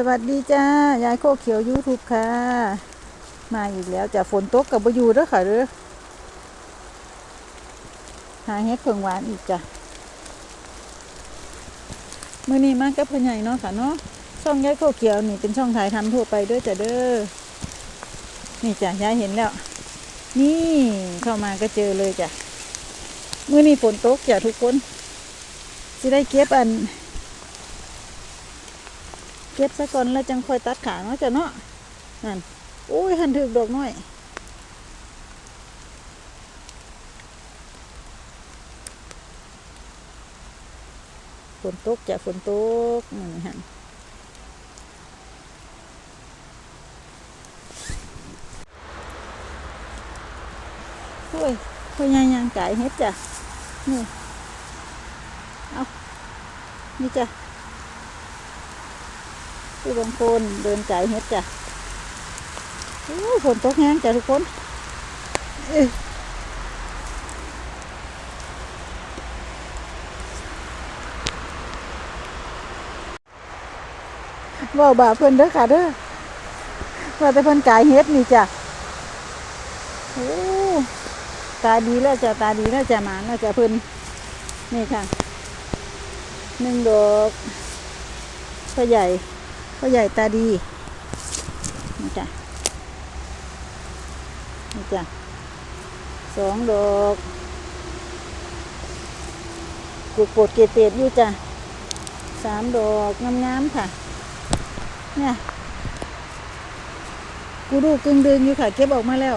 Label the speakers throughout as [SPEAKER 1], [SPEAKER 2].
[SPEAKER 1] สวัสดีจ้ายายโคกเขียวยูทูบค่ะ มาอีกแล้วจะฝนตกกับบอยู่ด้อค่ะเด้อหาเฮ็ดเผิงหวานอีกจ้ะมื้อนี้มากับพ่อใหญ่เนาะค่ะเนาะช่องยายโคกเขียวนี่เป็นช่องถ่ายทำทั่วไปด้วยจ้ะเด้อนี่จ้ะยายเห็นแล้ว นี่เข้ามาก็เจอเลยจ้ะมื้อนี้ฝนตกจ้ะทุกคนสิได้เก็บอัน เก็บซะก่อนแล้วจังค่อยตัดขาเนาะจ้ะเนาะนั่นโอ้ยหันถึกดอกน้อยฝนตกจ้ะฝนตกนี่หันโอ้ยพ่อยายยางไก่เฮ็ดจ้ะนี่เอานี่จ้ะ ผู้บางคนเดินจ่ายเฮ็ดจ้ะโอ้ฝนตกแห้งจ้ะทุกคนเอ้ยเว่าบาเพิ่นเด้อค่ะเด้อว่าแต่เพิ่นกายเฮ็ดนี่จ้ะโอ้ตาดีแล้วจ้ะตาดีแล้วจ้ะหมานแล้วจ้ะเพิ่นนี่ค่ะหนึ่งดอกพ่อใหญ่ พ่อใหญ่ตาดีนี่จ้ะนี่จ้ะสองดอกกุดปวดเกตเตดอยู่จ้ะสามดอกงามๆค่ะ เนี่ยกูดูกึ่งดึงอยู่ค่ะ เก็บออกมาแล้ว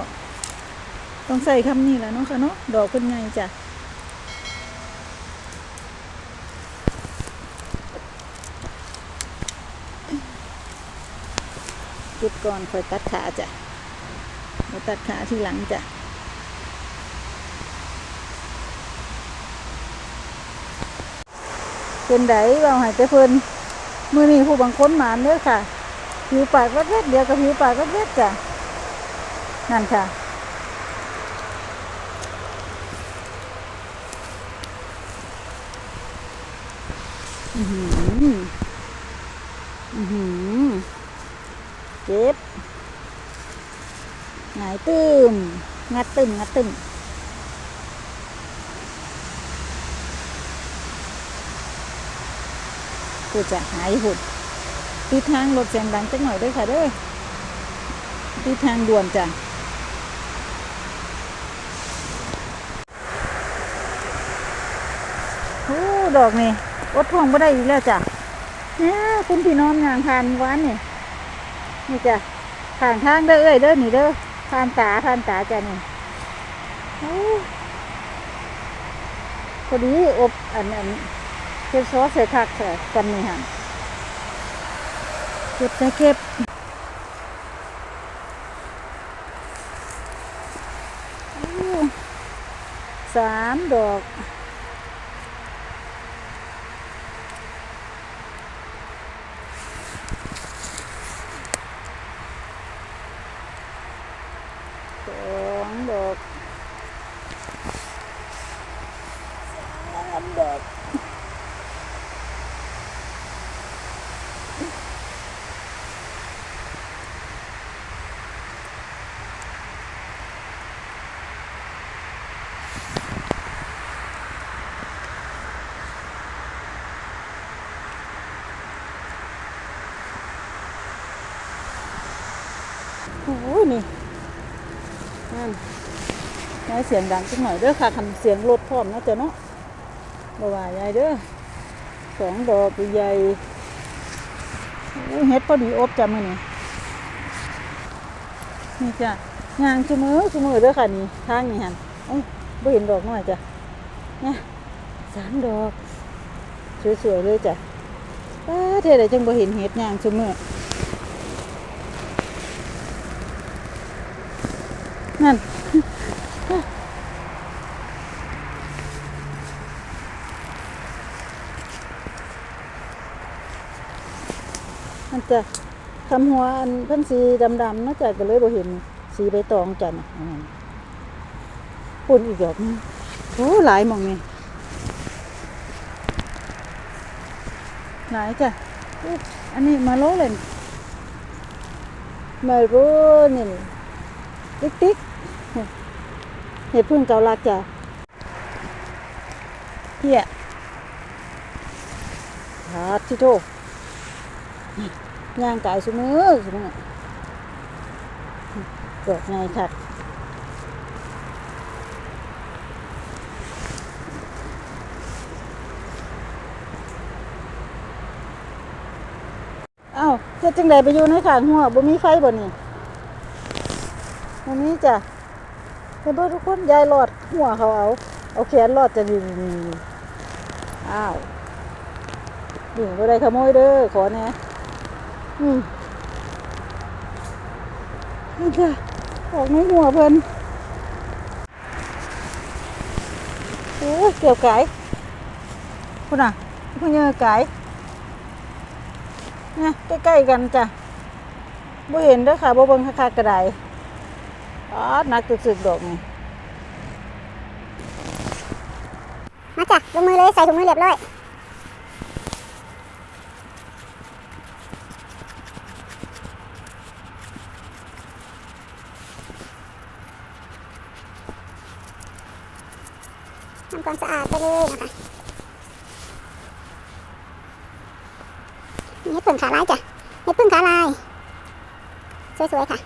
[SPEAKER 1] ต้องใส่คำนี้แหละเนาะค่ะเนาะดอกเป็นไงจ้ะ เก็บก่อนค่อยตัดขาจ้ะมาตัดขาที่หลังจ้ะเป็นไดเราหายใจเพลินมือนี้ผู้บางคนหมานเด้อค่ะ ผิวปากก็เล็ดเดียวกับผิวปากก็เล็ดจ้ะ นั่นค่ะอือหือ เจ็บหงายตึม งัดตึมงัดตึมกูจะหายหุ่นตีทางรถเสียงดังจักหน่อยด้วยค่ะเด้อตีทางด่วนจ้ะโอ้ดอกนี่อดทวงไม่ได้อีกแล้วจ้ะเนี่ยคุณพี่น้องงานผ่านวานนี่นี่จ้ะผ่านทางเด้อเอ้ยเด้อนี่เด้อ ผ่านตาผ่านตาจ้ะนี่พอดีอบอันอันเก็บซอสใส่ผักใส่กันนี่ฮะเก็บใส่เก็บสามดอก สองดอกสามดอกโอ้ยนี่นั่น ยายเสียงดังสักหน่อยเด้อค่ะคำเสียงรถพร้อมนะจ๊ะเนาะบ่ว่ายายเด้อสองดอกใหญ่เฮ็ดพอดีอบจ้ะมื้อนี้นี่จ้ะยางชุมือชุมือเด้อค่ะนี่ทางนี่หันโอ้ยบ่เห็นดอกน้อยจ้ะเนี่ยสามดอกสวยๆเลยจ้ะป้าเท่าใดจังบ่เห็นเฮ็ดยางชุมือนั่น มันจะคำหัวอันเพิ่นสีดำๆนาะจ้ะก็เลยบ่เห็นสีใบตองจ้ะน่ะอันปุ่นอีกดอกนึงโอ้หลายมองนี่หลายจ้ะอันนี้มาโลเลยมาโรนี่ติ๊กติ๊กเห็ดพึ่งเกาลักจ้ะเฮียหาที่โต ย่างกายสมือสมือเกิดไงคักเอ้าเจะจังไดไปอยู่ในขางหัวบ่มีไฟบ่นี่บ่มีจ้ะเห็นบ่ทุกคนยายหลอดหัวเขาเอา เอาแขนหลอดจะนี่อ้าวนี่บ่ได้ขโมยเด้อขอแน่ อืมนี่จ้ะออกในหัวเพิ่นโอ้ยเกี่ยวไก่คุณน่ะคุณเยอะไก่เนี่ยใกล้ๆกันจ้ะบ่เห็นด้อค่ะบ่เบิ่งคักๆกระไดอ๋อนักตึกๆดอกนี่
[SPEAKER 2] มาจ้ะลงมือเลยใส่ถุงมือเรียบร้อยทำความสะอาดไปเลยนะคะนี่พึ่งขาลายจ้ะเห็ดพึ่งขาลายสวยๆค่ะ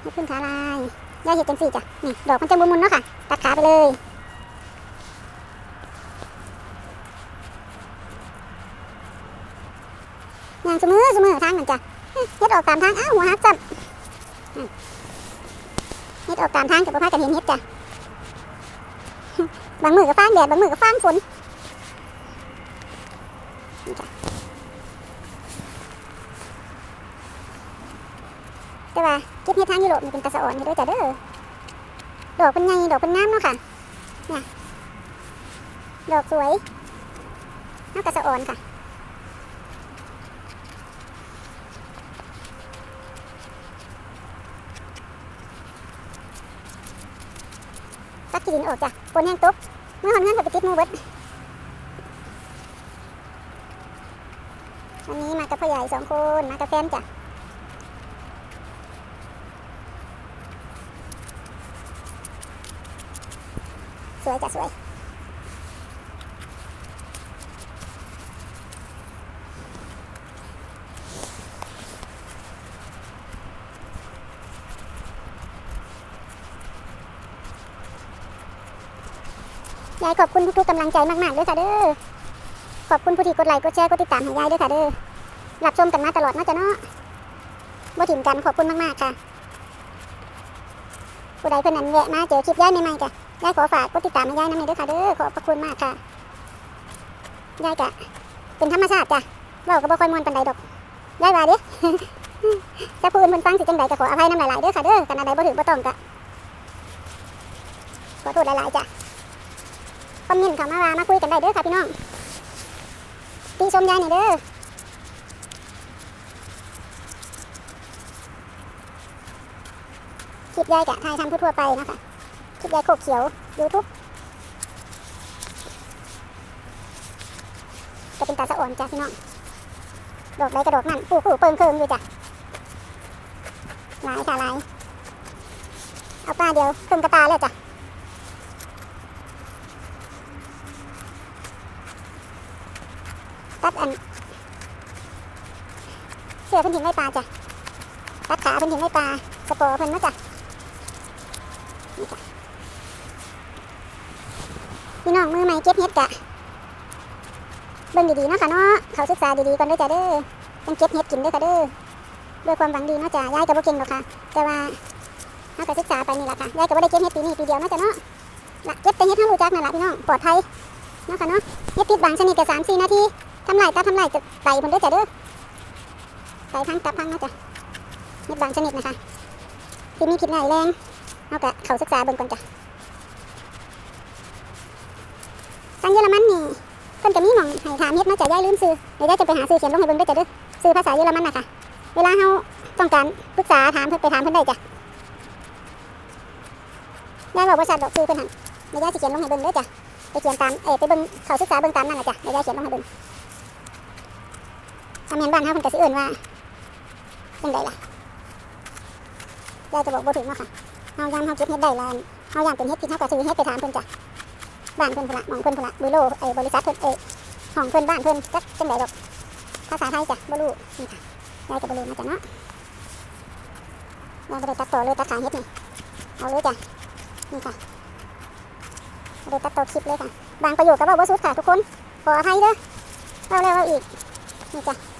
[SPEAKER 2] เห็ดพึ่งขาลายย่าเห็ดจังสี่จ้ะนี่ดอกมันจะมุนๆเนาะค่ะ ตัดขาไปเลยอย่างเสมอเสมอทางนั่นจ้ะเฮ็ดออกตามทางอ้าวหัวหักจับเฮ็ดออกตามทางกับพ่อพากันเห็นเฮ็ดจ้ะ บางมือก็ฟางแดดบางมือก็ฟางฝนแต่ว่าเก็บเห็ดทางยุโรปมันเป็นตะสะอ่อนอยู่ด้วยจ้ะเด้อดอกเป็นไงดอกเป็นงามเนาะค่ะเนี่ยดอกสวยน่าตะสะอ่อนค่ะ ตัดขี้ดินออกจ้ะปนแห้งตกเมื่อหอนเงินก็ไปติดหมูเบิดวันนี้มากับพ่อใหญ่สองคนมากับแฟนจ้ะสวยจ้ะสวย ยายขอบคุณทุกๆกำลังใจมากๆด้วยค่ะเด้อ ขอบคุณผู้ที่กดไลค์กดแชร์กดติดตามให้ยายด้วยค่ะเด้อ รับชมกันมาตลอดนาะจ้ะเนาะบ่ถิ่มกันขอบคุณมากๆค่ะ ผู้ใดเพิ่นนั้นแวะมาเจอคลิปยายใหม่ๆจ้ะยายขอฝากกดติดตามให้ยายน้ำหน่อยด้วยค่ะเด้อ ขอบพระคุณมากค่ะ ยายกะ เป็นธรรมชาติจ้ะเราก็บ่ค่อยมวนปานใดดอก ยายว่าเด้จะพูดเพิ่นฟังสิจังใดก็ขออภัยน้ำหลายๆเด้อค่ะเด้อกันอันใดบ่ถึงบ่ต้องกะขอโทษหลายๆจ้ะ คอมเมนต์เข้ามาว่ามาคุยกันได้เด้อค่ะพี่น้องตีชมยายหน่อยเด้อคลิปยายกะถ่ายทำทั่วไปนะคะคลิปยายโคกเขียวยูทูบจะเป็นตาสะอ่อนจ้ะพี่น้องดอกใดกระดอกนั่นปูปูเปิงเคิงอยู่จ้ะหลายค่ะหลายเอาป้าเดียวครึ่งกระตาแล้วจ้ะ ตัดอันเสื้อเพิ่นถิ่นไว้ปลาจ้ะตัดขาเพิ่นถิ่นไว้ปลาสปอร์เพิ่นนะจ้ะนี่จ้ะพี่น้องมือใหม่เก็บเฮ็ดกะเบิ่งดีๆเนาะค่ะเนาะเขาศึกษาดีๆก่อนเด้อจ้ะเด้อยังเก็บเฮ็ดกินด้อค่ะเด้อด้วยความหวังดีเนาะจ้ะยายก็บ่เก่งหรอกค่ะ แต่ว่าเฮาก็ศึกษาไปนี่แหละค่ะยายก็บ่ได้เก็บเฮ็ดปีนี้ปีเดียวเนาะจ้ะเนาะละเก็บแต่เฮ็ดเฮารู้จักนั่นล่ะพี่น้องปลอดภัยเนาะค่ะเนาะเฮ็ดติดบางชนิดก็3-4นาที ทำลายตาทำลายจะไก่บนเด้อจ้ะเด้อไก่พังตับพังนะจ้ะเม็ดบางชนิดนะคะที่มีพิษร้ายแรงเอากะเขาศึกษาเบิ่งก่อนจ้ะทางเยอรมันนี่เพิ่นก็มีหม่องให้ถามเฮ็ดนาะจ้ะยายลืมซื้อเดี๋ยวยายจะไปหาซื้อเขียนลงให้เบิ่งเด้อจ้ะเด้อซื้อภาษาเยอรมันน่ะค่ะเวลาเฮาต้องการปรึกษาถามเพิ่นไปถามเพิ่นได้จ้ะยายบอกว่าชัดดอกซื้อเพิ่นหั่นเดี๋ยวยายสิเขียนลงให้เบิ่งเด้อจ้ะไปเขียนตามเอ้ไปเบิ่งเขาศึกษาเบิ่งตามนั่นน่ะจ้ะเดี๋ยวยายเขียนลงให้เบิ่ง ถ้าแม่นบ้านเฮาเพิ่นก็สิเอิ้นว่าจังไดล่ะยายจะบอกบ่ถูกเนาะค่ะเฮายามเฮาเก็บเฮ็ดได้แล้วเฮายามเป็นเฮ็ดผิดเฮาก็ซื้อเฮ็ดไปถามเพิ่นจ้ะบ้านเพิ่นพุ่นละหมองเพิ่นพุ่นละบุโรไอ้บริษัทเพิ่นเอ้ห้องเพิ่นบ้านเพิ่นจักจังไดดอก ภาษาไทยจ้ะบ่รู้นี่ค่ะยายก็บ่รู้นะจ๊ะเนาะยายบ่ได้ตัดต่อเลยตัดขาเฮ็ดนี่เอาเลยจ้ะนี่ค่ะบ่ได้ตัดต่อคลิปเลยค่ะ บางประโยคก็บอกว่าสุดค่ะทุกคนขออภัยเด้อเอาแล้วเอาอีกนี่จ้ะ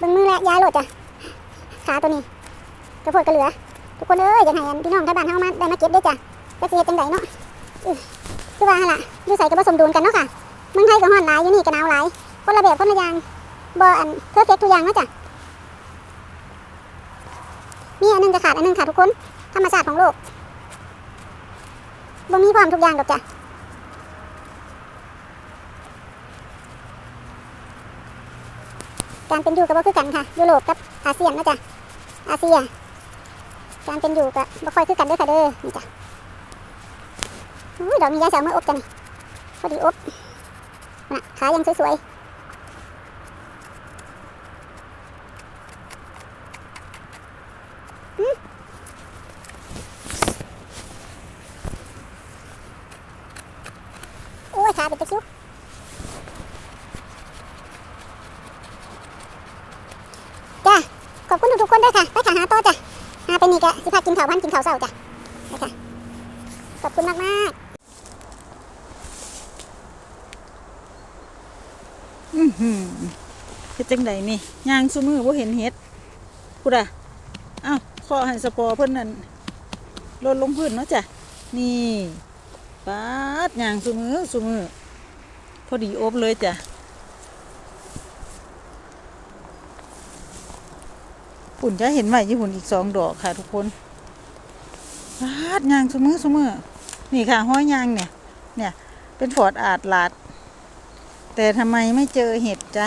[SPEAKER 2] เบิ่งมือและยายโหลดจ้ะขาตัวนี้กระโพดกระเหลือ ทุกคนเอ้ยอย่าให้อันพี่น้องที่บ้านเฮามาได้มาเก็บด้วยจ้ะจะเสียจังไดเนาะอือคือว่าหั่นล่ะอยู่ใส่ก็บ่สมดุลกันเนาะค่ะเมืองไทยก็ฮ้อนหลายอยู่นี่ก็หนาวหลายคนละแบบคนละอย่างบ่อันเพอร์เฟกทุกอย่างเนาะจ้ะมีอันหนึงจะขาดอันหนึงค่ะทุกคนธรรมชาติของโลกบ่มีความทุกอย่างดอกจ้ะ การเป็นอยู่กับบ่คือกันค่ะยุโรปกับอาเซียนนะจ๊ะอาเซียการเป็นอยู่กับบ่ค่อยคือกันเด้อค่ะเด้อนี่จ้ะอุ้ยดอกมียายสาวเมื่ออบจ้ะนี่พอดีอบนะขายังสวยๆหืมโอ้ยขาเป็นตะคริว จ้ะขอบ คุณทุกๆคนด้วยค่ะ ไปขาหาโต๊ะจ้ะหาไปนี่กะสิพากินข้าวพันกินข้าวเช้าจ้ะไปค่ะ ขอบคุณมากมาก
[SPEAKER 1] อือหือเฮ็ดจังไดนี่ยางซุมือบ่เห็นเฮ็ดพุดอะอ้าวขอให้สปอร์เพิ่นนั่นลดลงพื้นเนาะจ้ะ นี่ปาดยางซุมือซุมือพอดีอบเลยจ้ะ ปุ่นจะเห็นไหมยี่หุ่นอีกสองดอกค่ะทุกคนปาดยางซุมือซุมือนี่ค่ะห้อยยางเนี่ย เนี่ย เป็นฟอดอาดลาด แต่ทำไมไม่เจอเห็ดจ้ะ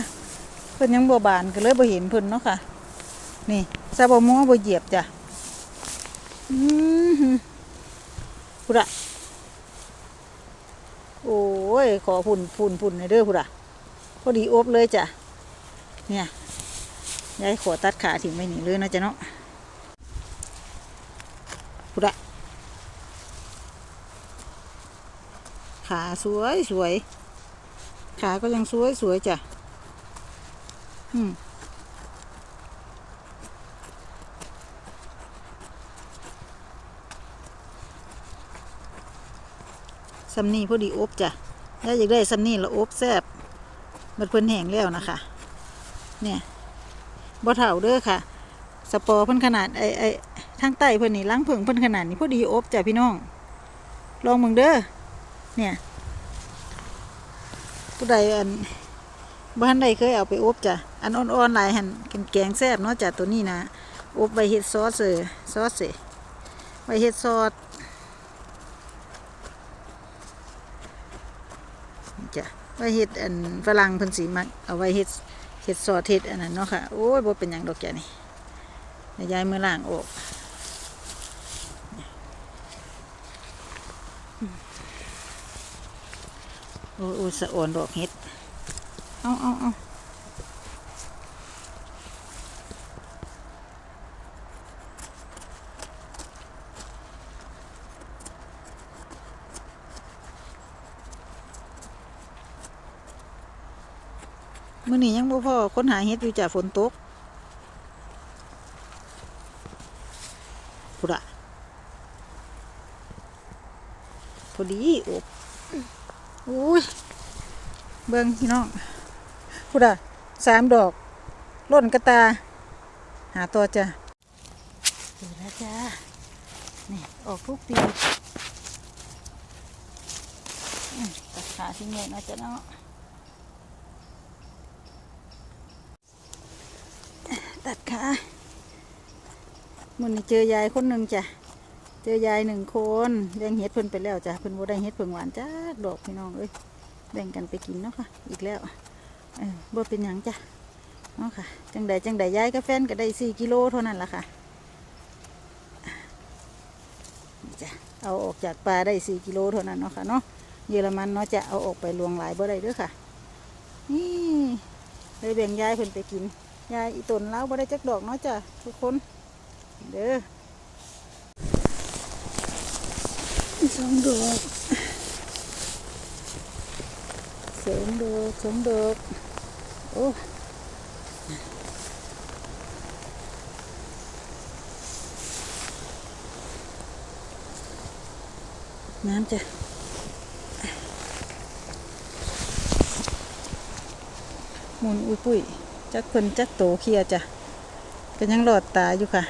[SPEAKER 1] เพิ่นยังบ่บานก็เลยบ่เห็นเพิ่นเนาะค่ะ นี่ซาบมัวบ่เหยียบจ้ะอือหือพุดะโอ้ย ขอพุ่นพุ่นพุ่นในเด้อพุดะพอดีอบเลยจ้ะเนี่ย ยายขอตัดขาทิ้งไว้นี่เลยนะจ๊ะเนาะพุดะขาสวยสวย ขาก็ยังสวยสวยจ้ะ อืมซัมนี่พอดีอบจ้ะถ้าอยากได้ซัมนี่ละอบแซบมันเพิ่นแห้งแล้วนะคะ เนี่ย บ่เท่าเด้อค่ะ สปอร์เพิ่นขนาดไอ้ไอ้ทางใต้เพิ่นนี่ล้างเพิ่งเพิ่นขนาดนี้พอดีอบจ้ะพี่น้อง ลองมึงเด้อเนี่ยผู้ใดอันบ้านใดเคยเอาไปอบจ้ะอันอ่อนๆหลายหันเป็นแกงแซ่บเนาะจ้ะตัวนี้นะอบใบเฮ็ดซอสเลยซอสเสใบเฮ็ดซอสจ้ะใบเฮ็ดอันฝรั่งเพิ่นสีมักเอาไว้เฮ็ด เห็ดซอเฮ็ดอันนั้นเนาะค่ะ โอ้ยบ่เป็นยังดอกแกนี่เดี๋ยวยายมือล่างออกโอ้ยโอ้ยสะอ่อนดอกเห็ด เอาเอาเอามื่อนี้ยัง บ่พ่อค้นหาเฮ็ดอยู่จากฝนตกพุดะพอดีอบอุ้ย เบิ่งพี่น้องพุดะสามดอกล่นกระตา หาตัวจ้ะเจอแล้วจ้านี่ออกทุกปีตัดขาทิ้งเลยนะจ๊ะเนาะ ตัดขามันเจอยายคนหนึ่งจ้ะ เจอยายหนึ่งคนแบ่งเฮ็ดเพิ่นไปแล้วจ้ะเพิ่นบ่ได้เฮ็ดเพิ่งหวานจ้าดอกพี่น้องเอ้ยแบ่งกันไปกินเนาะค่ะ อีกแล้วเออบ่เป็นหยังจ้ะเนาะค่ะ จังใดจังใดยายกับแฟนก็ได้สี่กิโลเท่านั้นละค่ะจ้ะเอาออกจากปลาได้สี่กิโลเท่านั้นเนาะค่ะเนาะเยอรมันเนาะจะเอาออกไปลวงหลายบ่ได้เด้อค่ะ นี่เลยแบ่งยายเพิ่นไปกิน ยายอีตนเล้าบ่ได้จักดอกเนาะจ้ะทุกคน เด้อสองดอกสองดอกสองดอกโอ้น้ำจ้ะหมุนอุ้ยปุ้ย จักเพิ่นจักโตเคียจ้ะก็ยังหลอดตาอยู่ค่ะ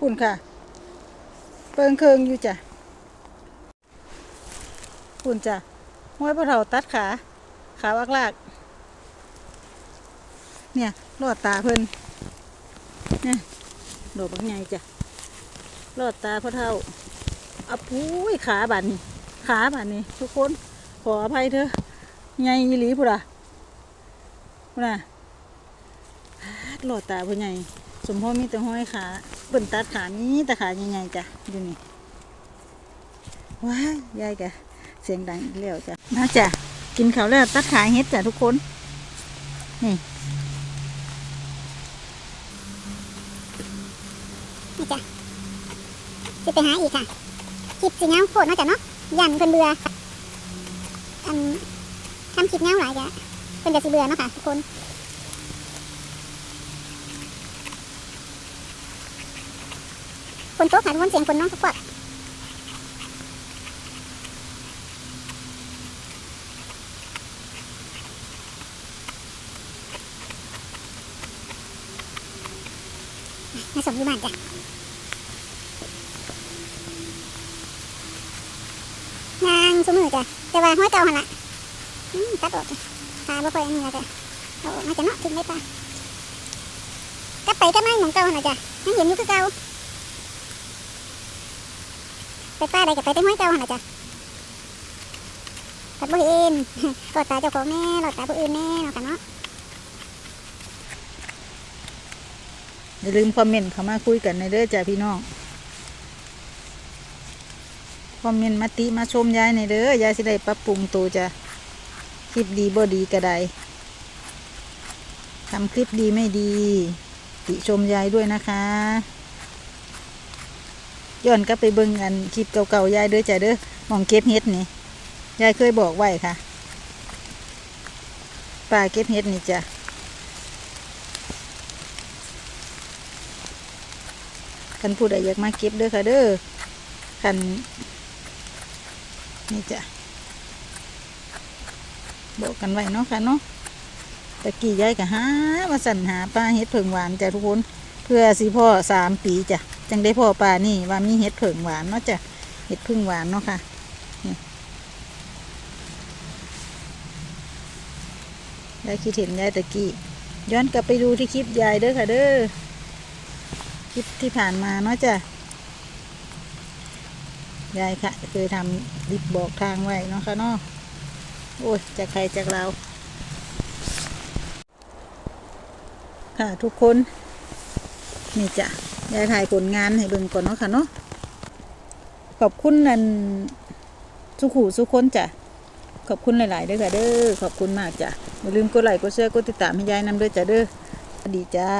[SPEAKER 1] คุณค่ะ เปิงเคิงอยู่จ้ะคุณจ้ะห้วยพระเถาตัดขา ขาวักลาก เนี่ยหลอดตาเพิ่นเนี่ยโดดบักใหญ่จ้ะหลอดตาพระเท่าอับปุ้ยขาบาดนี่ขาบาดนี่ทุกคนขออภัยเถอะใหญ่อีหลีพุ่นอะ นอะหลอดตาพุ่นใหญ่สมพ่อมีแต่ห้อยขาเปิ่นตัดขามีแต่ขาใหญ่ๆจ้ะอยู่นี่ว้ายยายกะเสียงดังอีกแล้วจ้ะมาจ้ะกินข้าวแล้วตัดขาเฮ็ดจ้ะทุกคน นี่
[SPEAKER 2] นี่จ้ะจะไปหาอีกค่ะคลิปสิเงาโคตรเนาะจ้ะเนาะยันเพิ่นเบื่ออันทำคลิปเงาหลายจ้ะ เพิ่นจะสิเบื่อเนาะค่ะทุกคนคนโต๊ะค่ะทุกคนเสียงคนน้องทุกคนมาส่งที่บ้านจ้ะงานสมือจ้ะแต่ว่าห้อยเก่าหันละตัดออกจ้ะ บ่ค่อยอันนี้ละจ้ะเอาออกมาจะเนาะทิ้งไว้ป่ะกลับไปกลับมาหมองเก่าหันะจ้ะยังเห็นอยู่คือเก่าไปป้าใดกับไปแต่ห้อยเก่าหนะจ้ะตัดบ่เห็นกอดตาเจ้าของแม่หลอดตาผู้อื่นแน่เนาะกันเนาะ
[SPEAKER 1] อย่าลืมคอมเมนต์เข้ามาคุยกันในเด้อจ้ะพี่น้องคอมเมนต์มาติมาชมยายในเด้อยายสิได้ปรับปรุงตัวจ้ะ ลิปดีบ่ดีก็ได้ทำคลิปดีไม่ดี ติชมยายด้วยนะคะย้อนกลับไปเบิ่งอันคลิปเก่าๆยายเด้อจ้ะเด้อมองเก็บเห็ดนี่ยายเคยบอกไว้ค่ะป่าเก็บเห็ดนี่จ้ะคันผู้ใดอยากมาเก็บเด้อค่ะเด้อคันนี่จ้ะ บอกกันไว้เนาะค่ะเนาะตะกี้ยายก็หามาสั่นหาปลาเห็ดเผิงหวานจ้ะทุกคน เพื่อสิพ่อสามปีจ้ะจังได้พ่อปลานี่ว่ามีเห็ดเผิงหวานเนาะจ้ะเห็ดพึ่งหวานเนาะค่ะยายคิดเห็นยายตะกี้ย้อนกลับไปดูที่คลิปยายเด้อค่ะเด้อคลิปที่ผ่านมาเนาะจ้ะยายค่ะเคยทำลิปบอกทางไว้เนาะค่ะเนาะ โอ้ยจากใครจากเรา ค่ะทุกคน นี่จ้ะยายถ่ายผลงานให้เบิ่งก่อนเนาะค่ะเนาะขอบคุณนันสุขูสุคนจ้ะขอบคุณหลาย ๆ ด้อค่ะเด้อขอบคุณมากจ้ะอย่าลืมกดไลค์กดแชร์กดติดตามให้ยายนำด้วยจ้ะเด้อสวัสดีจ้า